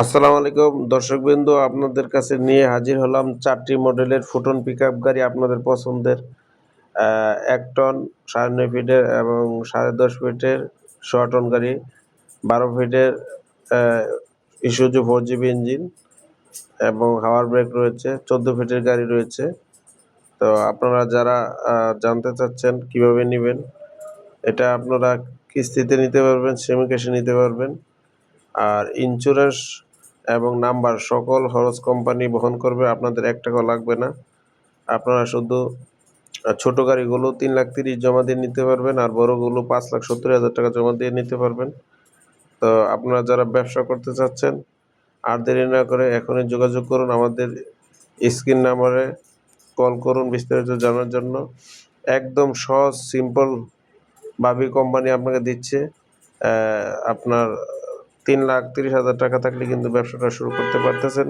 আসসালামু আলাইকুম। দর্শকবৃন্দ, আপনাদের কাছে নিয়ে হাজির হলাম চারটি মডেলের ফুটন পিক গাড়ি আপনাদের পছন্দের এক টন, সাড়ে নয় ফিটের এবং সাড়ে দশ ফিটের ছ টন গাড়ি, বারো ফিটের ইস্যুজু ফোর জিবি ইঞ্জিন এবং হাওয়ার ব্রেক রয়েছে, চোদ্দ ফিটের গাড়ি রয়েছে। তো আপনারা যারা জানতে চাচ্ছেন কীভাবে নেবেন, এটা আপনারা কিস্তিতে নিতে পারবেন সেমি ক্যাশে নিতে পারবেন। আর ইন্স্যুরেন্স এবং নাম্বার সকল খরচ কোম্পানি বহন করবে, আপনাদের এক টাকাও লাগবে না। আপনারা শুধু ছোট গাড়িগুলো তিন লাখ তিরিশ জমা দিয়ে নিতে পারবেন আর বড়গুলো পাঁচ লাখ সত্তর হাজার টাকা জমা দিয়ে নিতে পারবেন। তো আপনারা যারা ব্যবসা করতে চাচ্ছেন, আর দেরি না করে এখনই যোগাযোগ করুন আমাদের স্ক্রিন নাম্বারে, কল করুন বিস্তারিত জানার জন্য। একদম সহজ, সিম্পল ভাবি কোম্পানি আপনাকে দিচ্ছে। আপনার তিন লাখ তিরিশ হাজার টাকা থাকলে কিন্তু ব্যবসাটা শুরু করতে পারতেছেন।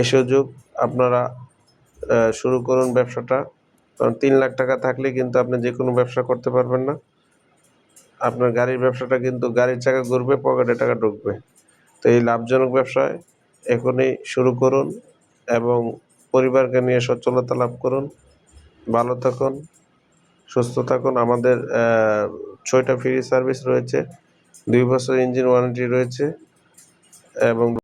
এ সুযোগ আপনারা শুরু করুন ব্যবসাটা। কারণ তিন লাখ টাকা থাকলে কিন্তু আপনি যে কোনো ব্যবসা করতে পারবেন না। আপনার গাড়ির ব্যবসাটা কিন্তু গাড়ির চাকা ঘুরবে, পকেটে টাকা ঢুকবে। তো এই লাভজনক ব্যবসায় এখনই শুরু করুন এবং পরিবারকে নিয়ে সচ্ছলতা লাভ করুন। ভালো থাকুন, সুস্থ থাকুন। আমাদের ছয়টা ফ্রি সার্ভিস রয়েছে। দুই বছর ইঞ্জিন ওয়ারেন্টি রয়েছে এবং